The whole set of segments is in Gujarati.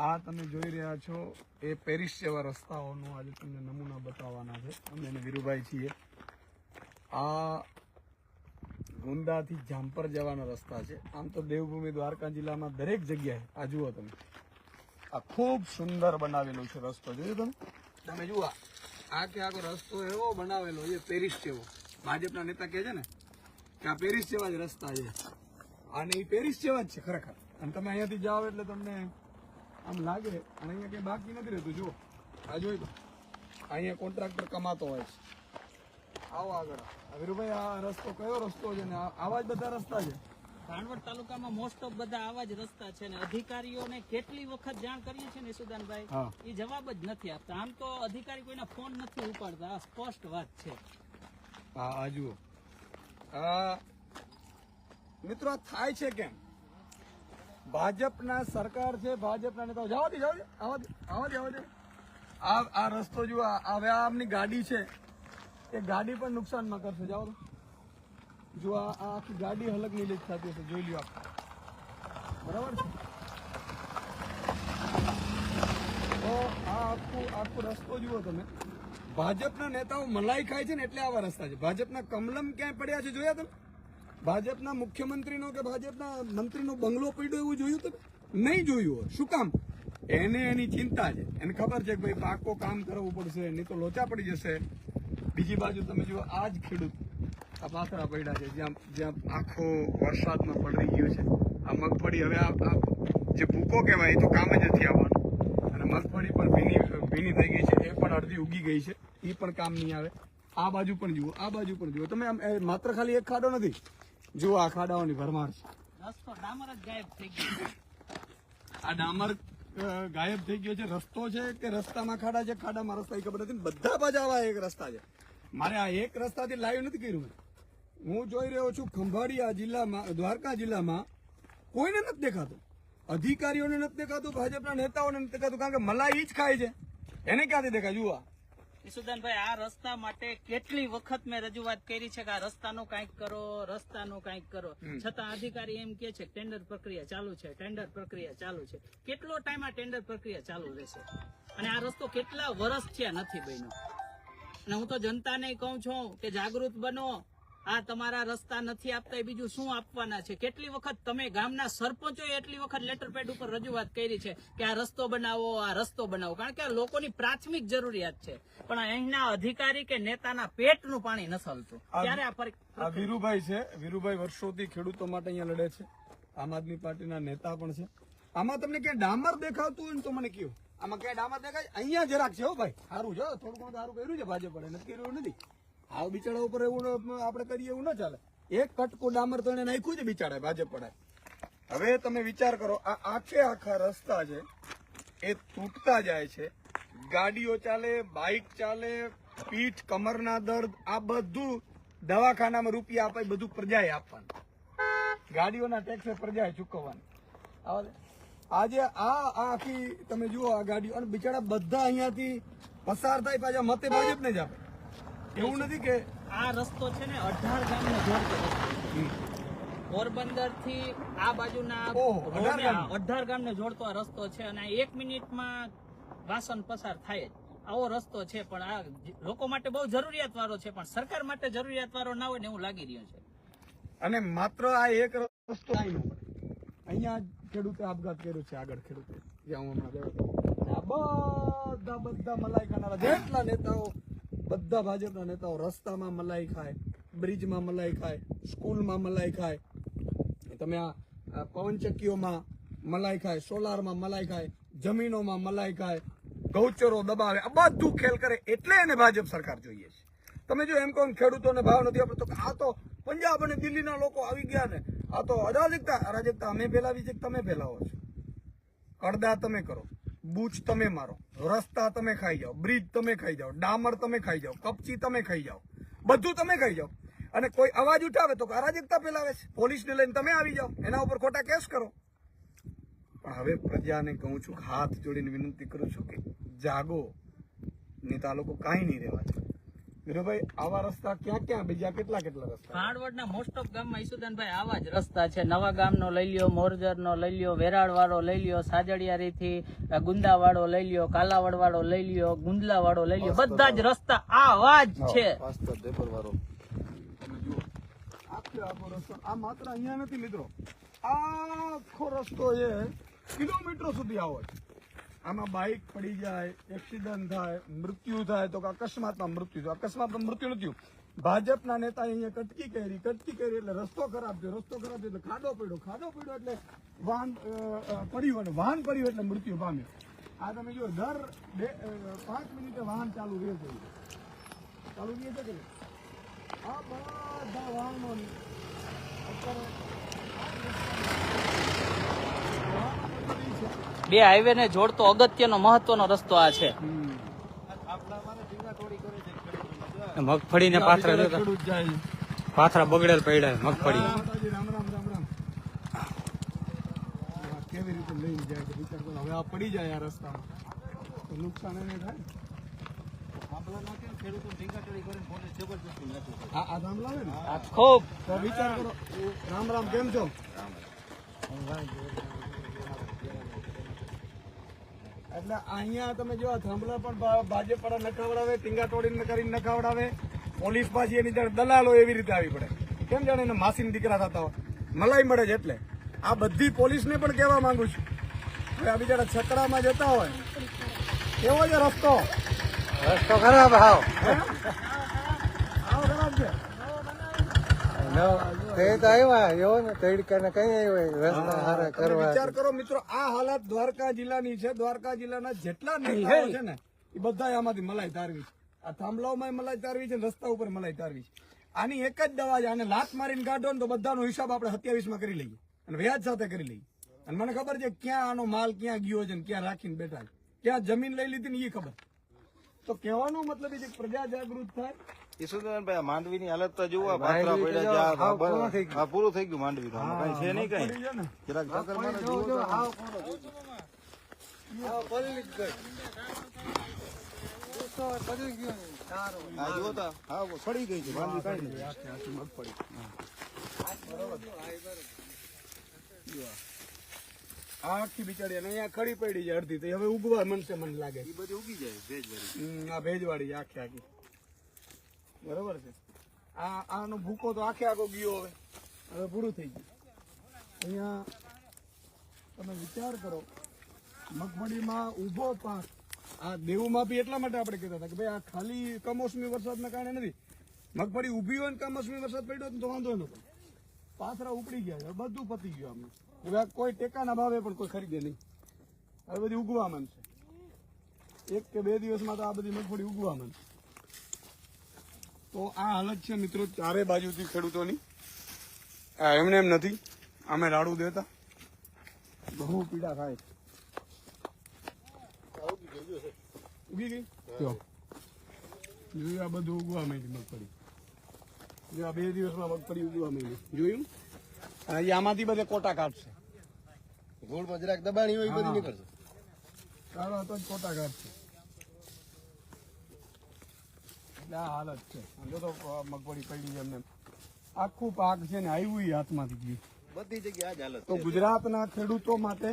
આ તમે જોઈ રહ્યા છો, એ પેરિસ જેવા રસ્તાઓનો આજે તમને નમૂના બતાવવાના છે. અમે અને વીરુભાઈ છીએ. આ ગુંદાથી જામપર જવાના રસ્તા છે. આમ તો દેવભૂમિ દ્વારકા જિલ્લામાં દરેક જગ્યાએ, આ જુઓ તમે. આ ખૂબ સુંદર બનાવેલો છે રસ્તો. જોયો તમે? તમે જુઓ, આ. કે આખો રસ્તો એવો બનાવેલો છે, પેરિસ જેવો. ભાજપના નેતા કહે છે ને કે આ પેરિસ જેવા જ રસ્તા છે. અને એ પેરિસ જેવા જ છે ખરેખર. અને તમે અહીંયાથી જાઓ એટલે તમને આમ લાગે અને અહીંયા કઈ બાકી નથી રહેતું જો આ જોઈ અહીંયા કોન્ટ્રાક્ટર કમાતો હોય છે. આવો આગળ. વીરુભાઈ આ રસ્તો કયો રસ્તો છે ને? આવા જ બધા રસ્તા છે? ભાણવડ તાલુકામાં મોસ્ટ ઓફ બધા આવા જ રસ્તા છે ને? અધિકારીઓને કેટલી વખત જાણ કરીએ છીએ ને સુદાનભાઈ? એ જવાબ જ નથી આપતા. આમ તો અધિકારી કોઈના ફોન નથી ઉપાડતા. આ સ્પષ્ટ વાત છે. હા આ જુઓ. મિત્રો આ થાય છે કેમ? ભાજપના સરકાર છે, ભાજપના નેતાઓ. જવા દે જવા દે આવા દે આવા દે આ આ રસ્તો જુઓ હવે આ આમની ગાડી છે. એ ગાડી પણ નુકસાનમાં કરશે. જાઓ જો આ આખી ગાડી હલકની લીક થતી હશે. જોઈ લ્યો આપ. બરાબર છે? તો આ આખું, આખો રસ્તો જુઓ તમે. ભાજપના નેતાઓ મલાઈ ખાય છે ને એટલે આવા રસ્તા છે. ભાજપના કમલમ ક્યાંય પડ્યા છે, જોયા તમે? ભાજપના મુખ્યમંત્રીનો કે ભાજપના મંત્રીનો બંગલો પડ્યો એવું જોયું તમે? નહીં જોયું શું કામ? એને એની ચિંતા છે. એને ખબર છે કે ભાઈ પાકો કામ કરવું પડશે, નહીં તો લોચા પડી જશે. બીજી બાજુ તમે જુઓ, આ જ ખેડૂત આ પાથરા પડ્યા છે, જ્યાં જ્યાં આખો વરસાદમાં પડી ગયો છે. આ મગફળી હવે આ જે ભૂકો કહેવાય, એ તો કામ જ નથી આવવાનું. અને મગફળી પણ ભીની ભીની થઈ ગઈ છે. એ પણ અડધી ઉગી ગઈ છે. એ પણ કામ નહીં આવે. આ બાજુ પણ જુઓ, આ બાજુ પણ જુઓ. તમે આમ માત્ર ખાલી એક ખાડો નથી? જુઓ આ ખાડાઓની ભરમાર છે. રસ્તો ડામર જ ગાયબ થઈ ગયો. આ ડામર ગાયબ થઈ ગયો છે. રસ્તો છે કે રસ્તામાં ખાડા છે? ખાડામાં રસ્તા એ ખબર નથી બધા પાછા આવા એક રસ્તા છે. મારે આ એક રસ્તાથી લાઈવ નથી કર્યું હું જોઈ રહ્યો છું ખંભાળિયા જિલ્લામાં દ્વારકા જિલ્લામાં કોઈને નથી દેખાતું. અધિકારીઓને નથી દેખાતું ભાજપના નેતાઓને નથી દેખાતું કારણ કે મલાઈ જ ખાય છે. એને ક્યાંથી દેખાય? જુઓ. ઈસુદાનભાઈ આ રસ્તા માટે કેટલી વખત મેં રજૂઆત કરી છે કે આ રસ્તાનું કંઈક કરો રસ્તાનું કંઈક કરો. છતાં અધિકારી એમ કે છે કે ટેન્ડર પ્રક્રિયા ચાલુ છે ટેન્ડર પ્રક્રિયા ચાલુ છે. કેટલો ટાઈમ આ ટેન્ડર પ્રક્રિયા ચાલુ રહેશે? અને આ રસ્તો કેટલા વર્ષ થયા નથી બન્યો? અને હું તો જનતાને કહું છું કે જાગૃત બનો આ તમારા રસ્તા નથી આપતા એ બીજું શું આપવાના છે? કેટલી વખત તમે ગામના સરપંચોએ એટલી વખત લેટર પેડ ઉપર રજૂઆત કરી છે કે આ રસ્તો બનાવો આ રસ્તો બનાવો. કારણ કે આ લોકોની પ્રાથમિક જરૂરિયાત છે. પણ અહીંના અધિકારી કે નેતાના પેટનું પાણી ન સલતું. ત્યારે આ વીરુભાઈ છે. વીરુભાઈ વર્ષોથી ખેડૂતો માટે અહીંયા લડે છે. આમ આદમી પાર્ટીના નેતા પણ છે. આમાં તમને ક્યાં ડામર દેખાતું હોય ને તો મને કહ્યું આમાં ક્યાં ડામર દેખાય? અહીંયા જરાક છે હો ભાઈ. સારું છે. થોડું ઘણું સારું કર્યું છે ભાજપ. પડે નથી કર્યું નથી. આવ બિચારા ઉપર એવું આપણે કરીએ એવું ન ચાલે. એક કટકો ડામર તો નાખ્યું છે બિચારા ભાજપ પડે હવે તમે વિચાર કરો, આ આખે આખા રસ્તા છે, એ તૂટતા જાય છે. ગાડીઓ ચાલે, બાઇક ચાલે, પીઠ, કમરના દર્દ, આ બધું દવાખાનામાં રૂપિયા આપે, બધું પ્રજાએ આપવાનું. ગાડીઓના ટેક્સે પ્રજાએ ચૂકવવાનું. આજે આ આ આખી તમે જુઓ આ ગાડીઓ, અને બિચારા બધા અહીંયાથી પસાર થાય, પાછા મતે ભાજપને જ આપે. એવું નથી કે આ રસ્તો છે ને અઢાર ગામને જોડતો પોરબંદરથી આ બાજુના અઢાર ગામ. અઢાર ગામને જોડતો આ રસ્તો છે અને એક મિનિટમાં વાસણ પસાર થાય જ. આવો રસ્તો છે પણ આ લોકો માટે બહુ જરૂરિયાત વાળો છે પણ સરકાર માટે જરૂરિયાત વાળો ના હોય ને એવું લાગી રહ્યું છે. અને માત્ર આ એક રસ્તો અહીંયા ખેડૂતે આપઘાત કર્યો છે આગળ ખેડૂતે. જ્યાં હું હમણાં ગયો બધા બધા મલાઈ ખાનારા જેટલા નેતાઓ બધા ભાજપના નેતાઓ રસ્તામાં મલાઈ ખાય, બ્રિજમાં મલાઈ ખાય, સ્કૂલમાં મલાઈ ખાય. તમે આ પવનચક્કીઓમાં મલાઈ ખાય, સોલારમાં મલાઈ ખાય, જમીનોમાં મલાઈ ખાય, ગૌચરો દબાવે, આ બધું ખેલ કરે એટલે એને ભાજપ સરકાર જોઈએ છે. તમે જો એમ કહો ખેડૂતોને ભાવ નથી આપતો કે આ તો પંજાબ અને દિલ્હીના લોકો આવી ગયા ને, આ તો અરાજકતા અરાજકતા અમે ફેલાવી છે તમે ફેલાવો છો? કડદા તમે કરો. બૂચ તમે મારો. રસ્તા તમે ખાઈ જાઓ, બ્રિજ તમે ખાઈ જાઓ, ડામર તમે ખાઈ જાઓ, કપચી તમે ખાઈ જાઓ, બધું તમે ખાઈ જાઓ. અને કોઈ અવાજ ઉઠાવે તો અરાજકતા ફેલાવે છે. પોલીસને લઈને તમે આવી જાઓ. એના ઉપર ખોટા કેસ કરો. પણ હવે પ્રજાને કહું છું હાથ જોડીને વિનંતી કરું છું કે જાગો. નહીં તો આ લોકો કાંઈ નહીં રહેવા છે વીરુભાઈ આવા રસ્તા ક્યાં ક્યાં? બીજા કેટલા કેટલા રસ્તા? ભાણવડના મોસ્ટ ઓફ ગામમાં ઈસુદાનભાઈ આવા જ રસ્તા છે. નવા ગામનો લઈ લ્યો મોરજર નો લઈ લ્યો વેરાળ વાળો લઈ લ્યો સાજડિયારી થી ગુંદા વાળો લઈ લ્યો કાલાવડ વાળો લઈ લ્યો ગુંદલા વાળો લઈ લ્યો. બધા જ રસ્તા. આવા જ છે. આ માત્ર અહીંયા નથી મિત્રો. આખો રસ્તો એ કિલોમીટરો સુધી આવો છે. આમાં બાઇક પડી જાય એક્સિડન્ટ થાય, મૃત્યુ થાય, તો અકસ્માતમાં મૃત્યુ થાય. અકસ્માતમાં મૃત્યુ નથી ભાજપના નેતા અહીંયા કટકી કરી કટકી કરી એટલે રસ્તો ખરાબ થયો. રસ્તો ખરાબ થયો એટલે ખાડો પડ્યો. ખાડો પડ્યો એટલે વાહન પડ્યું વાહન પડ્યું એટલે મૃત્યુ પામ્યું. આ તમે જો દર બે પાંચ મિનિટે વાહન ચાલુ રહે છે. ચાલુ રહે છે કે આ બધા વાહનો અત્યારે. બે હાઈવે ને જોડતો અગત્યનો મહત્વનો રસ્તો આ છે. મગફળી ને પાથરા પાથરા બગડેલ પડ્યા મગફળી. હા, માતાજી, રામ રામ રામ રામ. આ કેવી રીતે લઈ જાય વિચાર કરો હવે આ પડી જાય આ રસ્તામાં. નુકસાન એને થાય ખૂબ. વિચાર કરો રામ રામ કેમ છો? એટલે અહીંયા તમે જો થાંભલા પણ ભાજપ વાળા નખાવડાવે ટીંગા તોડીને કરીને નખાવડાવે પોલીસ પાછી એની જાણે દલાલો એવી રીતે આવી પડે. કેમ જાણે એને માસીન દીકરા થતા હોય? મલાઈ મળે છે એટલે. આ બધી પોલીસને પણ કહેવા માંગુ છું. હવે આ બિચારા છકડામાં જતા હોય. કેવો છે રસ્તો? રસ્તો ખરાબ આવો ખરાબ છે. તે તો આવ્યા એવો ને તડકા કઈ આવ્યો રસ્તા હારા કરવા. વિચાર કરો મિત્રો આ હાલત દ્વારકા જિલ્લાની છે દ્વારકા જિલ્લાના જેટલા નેતાઓ છે ને એ બધા આમાંથી મલાઈ તારવી છે. આ થાંભલાઓમાં મલાઈ તારવી છે રસ્તા ઉપર મલાઈ તારવી છે. આની એક જ દવા છે આને લાત મારીને કાઢો ને તો બધાનો હિસાબ આપણે સત્યાવીસમાં કરી લઈએ અને વ્યાજ સાથે કરી લઈએ. અને મને ખબર છે ક્યાં આનો માલ ક્યાં ગયો છે ક્યાં રાખીને બેઠા છે. ક્યાં જમીન લઈ લીધી ને એ ખબર. તો કહેવાનો મતલબ એ છે પ્રજા જાગૃત થાય ઈસુદાનભાઈ માંડવી ની હાલત તો જુઓ પાત્રા પડ્યા હા પૂરું થઈ ગયું માંડવી કઈ છે નહીં કઈ. પડી જરાક ચક્કર મારો જુઓ. હા જુઓ તો હા સડી ગઈ છે માંડવી કઈ નહીં આખે આખી મગફળી આ આખી બિચારી અહીંયા ખડી પડી છે અડધી તો. હવે ઉગવા મનસે મને લાગે. એ બધી ઉગી જાય ભેજ વાળી હમ, આ ભેજવાળી છે આખે આખી. બરોબર છે? આ, આનો ભૂકો તો આખે આખો ગયો હવે. હવે પૂરું થઈ ગયું. અહીંયા તમે વિચાર કરો, મગફળીમાં ઊભો પાક, આ દેવુમાં બી એટલા માટે આપણે કહેતા હતા કે ભાઈ આ ખાલી કમોસમી વરસાદના કારણે નથી. મગફળી ઊભી હોય ને કમોસમી વરસાદ પડ્યો તો વાંધો નતો. પાથરા ઉપડી ગયા છે, બધું પતી ગયું અમને હવે કોઈ ટેકાના ભાવે પણ કોઈ ખરીદે નહીં. હવે બધી ઉગવા માંડશે. એક કે બે દિવસમાં તો આ બધી મગફળી ઉગવા માંડશે. તો આ હાલત છે મિત્રો ચારે બાજુથી ખેડૂતોની. આ એમને એમ નથી અમે રાડું દેતા. બહુ પીડા થાય. ઉગી ગઈ જોયું આ બધું ઉગવા માંડી મગફળી. જો આ બે દિવસમાં મગફળી ઉગવા માંડી જોયું? અને આમાંથી બધે કોટા કાઢશે. ગોળ જરાક દબાણી હોય બધી નીકળશે. સારો હતો કોટા કાઢશે. એટલે આ હાલત છે. જો તો મગફળી પડી છે એમને. આખું પાક છે ને આવ્યું એ હાથમાંથી ગયું. બધી જગ્યાએ જ હાલત તો ગુજરાતના ખેડૂતો માટે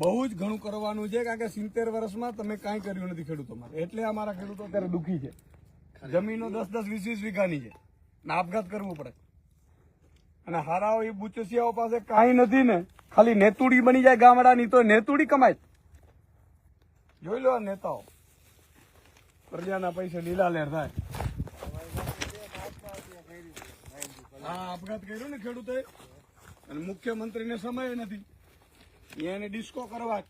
બહુ જ ઘણું કરવાનું છે કારણ કે સિત્તેર વર્ષમાં તમે કાંઈ કર્યું નથી ખેડૂતો માટે. એટલે અમારા ખેડૂતો અત્યારે દુઃખી છે. જમીનો દસ દસ વીસ વીસ વીઘાની છે. ને આપઘાત કરવું પડે. અને હારાઓ એ બુચસિયાઓ પાસે કાંઈ નથી ને ખાલી નેતુડી બની જાય ગામડાની તો નેતુડી કમાય. જોઈ લો આ નેતાઓ. પ્રજાના પૈસે લીલા લેર થાય. હા આપઘાત કર્યો ને ખેડૂતે. અને મુખ્યમંત્રીને સમય નથી. એને ડિસ્કો કરવા.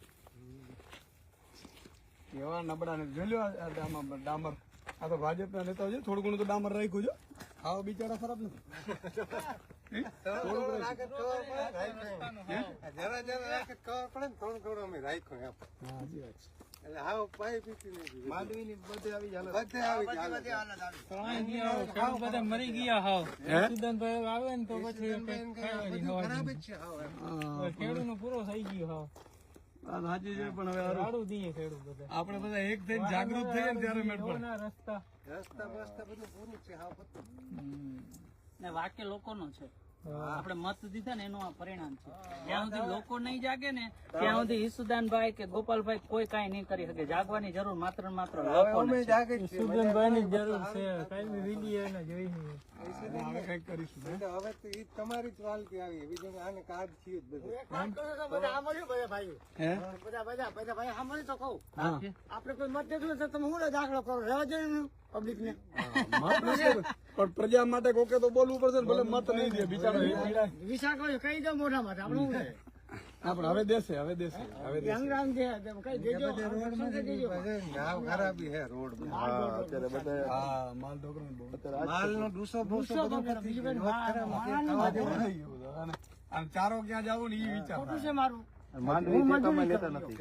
એવા નબળા ને જોઈ ડામર ડામર. આ તો ભાજપના નેતાઓ છે થોડું ઘણું તો ડામર રાખ્યું છે. આવો બિચારા ખરાબ નથી. જરા જરા થોડું થોડું અમે રાખ્યું. એટલે હાવ પાઈ પીતી નથી માંડવી ની બધે આવી જ હાલત. બધે આવી જ હાલત. બધા મરી ગયા હાવ. હે? ઈસુદાનભાઈ આવે ને તો પછી ખરાબ જ છે હાવ એમ. હા, ખેડૂત પૂરો થઈ ગયો હાવ. આ સાચી છે પણ હવે હારું. આપણે બધા એક થઈને જાગૃત થઈએ ને ત્યારે મેળ પડે. રસ્તા. બસ્તા બધું પૂરું છે હા બધું. ને વાક્ય લોકોનો છે. આપણે મત દીધા ને એનું આ પરિણામ છે. જ્યાં સુધી લોકો નહીં જાગે ને ત્યાં સુધી ઈસુદાનભાઈ કે ગોપાલભાઈ કોઈ કઈ નહીં કરી શકે. જાગવાની જરૂર માત્ર ને માત્ર લોકોને જરૂર છે. જાગે જ છીએ. હવે કંઈક કરીશું હવે તો ઈ તમારી જ વાલથી આવી બીજું આને કાર્ડ થયું જ બધું. હે? આપણે કોઈ મત તો તમે હું દાખલો કરો. રહેવા પબ્લિક ને. પણ પ્રજા માટે કોકે તો બોલવું પડશે ભલે મત નહીં દે બિચારો. વિશાખ હોય કહી દો મોઢા માટે? આપણે કરે? હવે દેશે હવે દેશે હવે ખરાબી હે રોડ માલ નો આમ ચારો ક્યાં જવું ને એ વિચાર ખોટું છે મારું. માંડવી લેતા નથી.